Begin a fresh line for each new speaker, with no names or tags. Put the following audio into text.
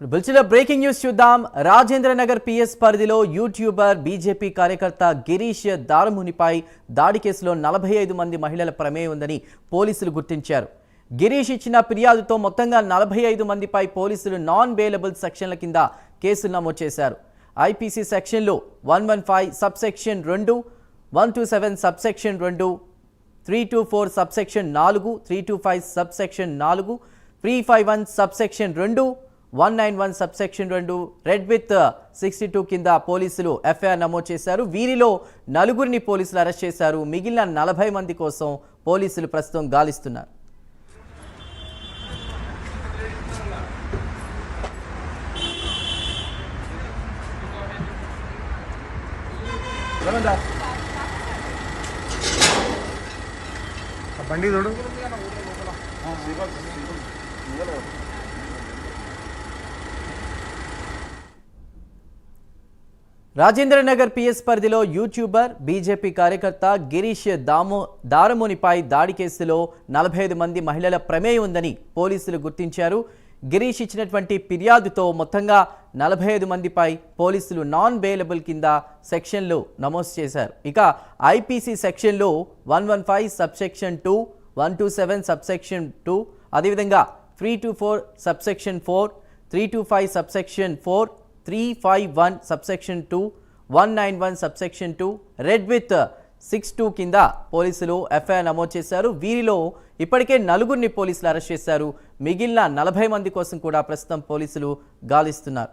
ఇప్పుడు బుల్చిలో breaking news చూద్దాం. Rajendra Nagar PS పరిధిలో యూట్యూబర్ బీజేపీ కార్యకర్త గిరీష్ దారుమునిపై దాడి కేసులో నలభై ఐదు మంది మహిళల ప్రమేయం ఉందని పోలీసులు గుర్తించారు. గిరీష్ ఇచ్చిన ఫిర్యాదుతో మొత్తంగా నలభై ఐదు మందిపై పోలీసులు నాన్ బెయిలబుల్ సెక్షన్ల కింద కేసులు నమోదు చేశారు. ఐపీసీ సెక్షన్లో one one five sub section రెండు one two seven sub section రెండు three two four sub section నాలుగు three two five sub section నాలుగు three five one sub section రెండు one nine one sub section రెండు read with sixty two కింద పోలీసులు FIR నమోదు చేశారు. వీరిలో నలుగురిని పోలీసులు అరెస్ట్ చేశారు. మిగిలిన నలభై మంది కోసం పోలీసులు ప్రస్తుతం గాలిస్తున్నారు.
ఆ బండి చూడు
రాజేంద్ర నగర్ పిఎస్ పరిధిలో యూట్యూబర్ బీజేపీ కార్యకర్త గిరీష్ దాము దారమునిపై దాడి కేసులో నలభై ఐదు మంది మహిళల ప్రమేయం ఉందని పోలీసులు గుర్తించారు. గిరీష్ ఇచ్చినటువంటి ఫిర్యాదుతో మొత్తంగా నలభై ఐదు మందిపై పోలీసులు నాన్ బెయిలబుల్ కింద సెక్షన్లు నమోదు చేశారు. ఇక ఐపీసీ సెక్షన్లో one one five subsection two one two seven subsection two అదేవిధంగా three two four subsection four three two five subsection four three five one subsection two one nine one subsection two read with six two కింద పోలీసులు FIR నమోదు చేశారు. వీరిలో ఇప్పటికే నలుగురిని పోలీసులు arrest చేశారు. మిగిలిన నలభై మంది కోసం కూడా ప్రస్తుతం పోలీసులు గాలిస్తున్నారు.